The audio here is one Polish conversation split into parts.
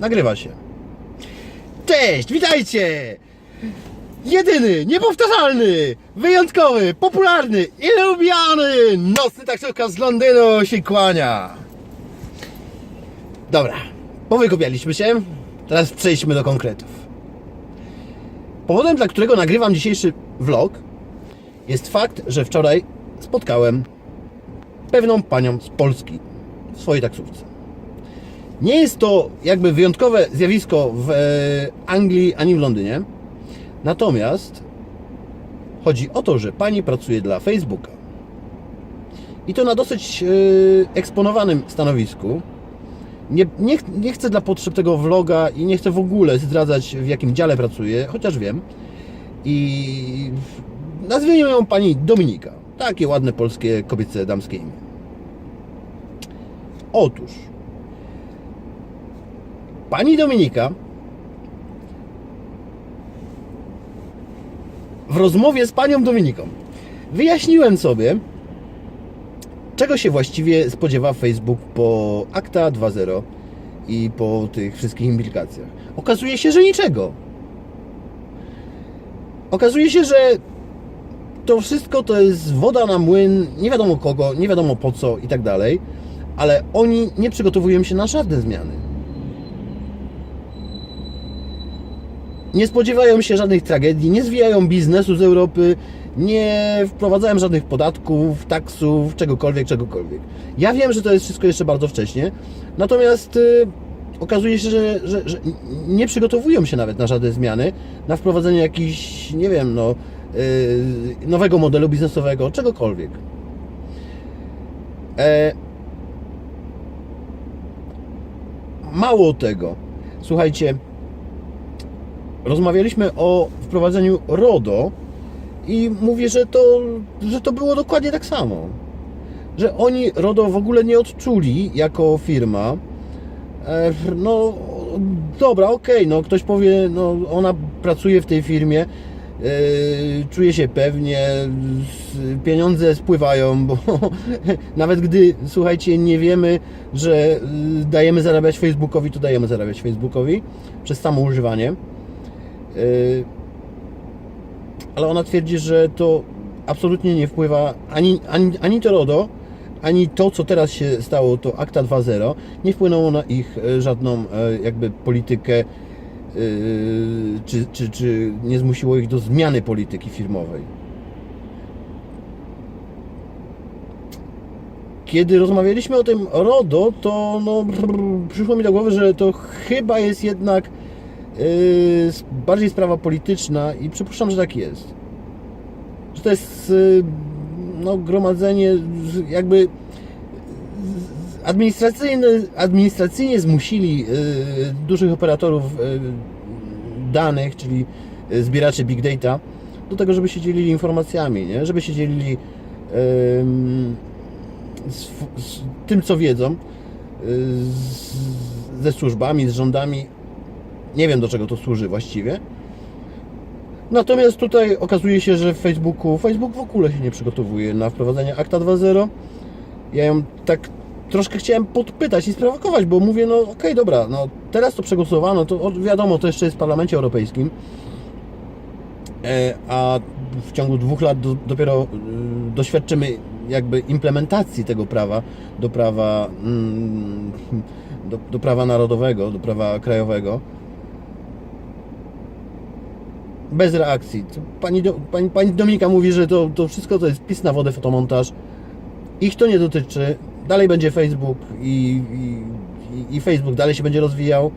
Nagrywa się. Cześć, witajcie! Jedyny, niepowtarzalny, wyjątkowy, popularny i lubiany nocny taksówka z Londynu się kłania. Dobra, powykopialiśmy się, teraz przejdźmy do konkretów. Powodem, dla którego nagrywam dzisiejszy vlog jest fakt, że wczoraj spotkałem pewną panią z Polski w swojej taksówce. Nie jest to jakby wyjątkowe zjawisko w e, Anglii ani w Londynie. Natomiast chodzi o to, że pani pracuje dla Facebooka. I to na dosyć e, eksponowanym stanowisku. Nie, nie, nie chcę dla potrzeb tego vloga i nie chcę w ogóle zdradzać, w jakim dziale pracuje, chociaż wiem. I nazwijmy ją pani Dominika. Takie ładne polskie kobiece damskie imię. Otóż pani Dominika w rozmowie z panią Dominiką wyjaśniłem sobie, czego się właściwie spodziewa Facebook po Akta 2.0 i po tych wszystkich implikacjach. Okazuje się, że niczego. Okazuje się, że to wszystko to jest woda na młyn, nie wiadomo kogo, nie wiadomo po co i tak dalej, ale oni nie przygotowują się na żadne zmiany. Nie spodziewają się żadnych tragedii, nie zwijają biznesu z Europy, nie wprowadzają żadnych podatków, taksów, czegokolwiek, czegokolwiek. Ja wiem, że to jest wszystko jeszcze bardzo wcześnie, natomiast y, okazuje się, że, że, że nie przygotowują się nawet na żadne zmiany, na wprowadzenie jakichś, nie wiem, no, y, nowego modelu biznesowego, czegokolwiek. E, mało tego, słuchajcie, rozmawialiśmy o wprowadzeniu RODO i mówię, że to, że to było dokładnie tak samo. Że oni RODO w ogóle nie odczuli jako firma. E, No dobra, okej, no ktoś powie, no ona pracuje w tej firmie, e, czuje się pewnie, pieniądze spływają, bo nawet gdy, słuchajcie, nie wiemy, że y, dajemy zarabiać Facebookowi, to dajemy zarabiać Facebookowi przez samo używanie. Yy, ale ona twierdzi, że to absolutnie nie wpływa ani, ani, ani to RODO, ani to, co teraz się stało, to Akta 2.0, nie wpłynęło na ich e, żadną e, jakby politykę, yy, czy, czy, czy nie zmusiło ich do zmiany polityki firmowej. Kiedy rozmawialiśmy o tym RODO, to no, przyszło mi do głowy, że to chyba jest jednak bardziej sprawa polityczna i przypuszczam, że tak jest. Że to jest yy, no, gromadzenie jakby administracyjne, administracyjnie zmusili yy, dużych operatorów yy, danych, czyli yy, zbieraczy big data, do tego, żeby się dzielili informacjami, nie? żeby się dzielili yy, z, z tym, co wiedzą, yy, z, ze służbami, z rządami. Nie wiem, do czego to służy właściwie. Natomiast tutaj okazuje się, że w Facebooku, Facebook w ogóle się nie przygotowuje na wprowadzenie Akta 2.0. Ja ją tak troszkę chciałem podpytać i sprowokować, bo mówię, no okej, dobra, no teraz to przegłosowano, to wiadomo, to jeszcze jest w Parlamencie Europejskim, e, a w ciągu dwóch lat do, dopiero y, doświadczymy jakby implementacji tego prawa do prawa mm, do, do prawa narodowego, do prawa krajowego. Bez reakcji. Pani, pani, pani Dominika mówi, że to, to wszystko to jest pis na wodę, fotomontaż. Ich to nie dotyczy. Dalej będzie Facebook i, i, i Facebook dalej się będzie rozwijał.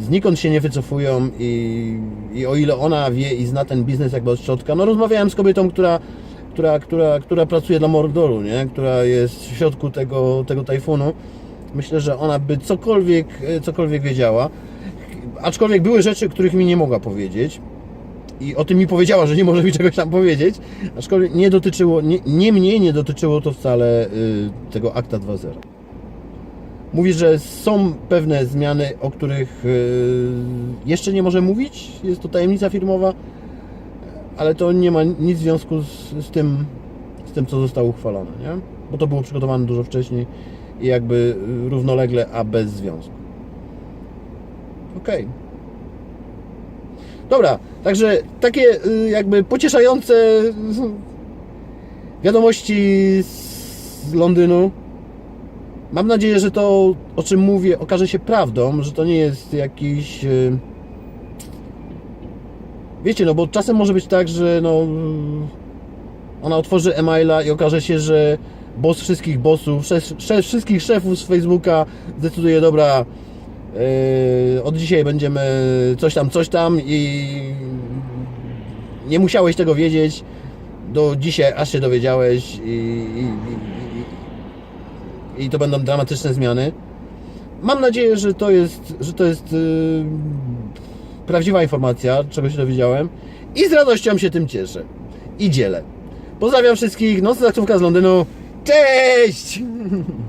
Znikąd się nie wycofują i, i o ile ona wie i zna ten biznes jakby od środka. No rozmawiałem z kobietą, która, która, która, która pracuje dla Mordoru, nie? która jest w środku tego, tego tajfunu. Myślę, że ona by cokolwiek, cokolwiek wiedziała. Aczkolwiek były rzeczy, których mi nie mogła powiedzieć. I o tym mi powiedziała, że nie może mi czegoś tam powiedzieć. Aczkolwiek nie dotyczyło, nie, nie mnie nie dotyczyło to wcale y, tego akta 2.0. Mówi, że są pewne zmiany, o których y, jeszcze nie może mówić. Jest to tajemnica firmowa, ale to nie ma nic w związku z, z tym, z tym, co zostało uchwalone, nie? Bo to było przygotowane dużo wcześniej i jakby y, równolegle, a bez związku. Okej. Dobra, także takie y, jakby pocieszające y, wiadomości z Londynu. Mam nadzieję, że to, o czym mówię, okaże się prawdą, że to nie jest jakiś. y, Wiecie, no bo czasem może być tak, że no. Ona otworzy e-maila i okaże się, że boss wszystkich bossów, szef, szef wszystkich szefów z Facebooka zdecyduje, dobra, yy, od dzisiaj będziemy coś tam, coś tam i nie musiałeś tego wiedzieć do dzisiaj, aż się dowiedziałeś i, i, i, i to będą dramatyczne zmiany. Mam nadzieję, że to jest, że to jest yy, prawdziwa informacja, czego się dowiedziałem i z radością się tym cieszę i dzielę. Pozdrawiam wszystkich, nocna taksówka z Londynu. Cześć!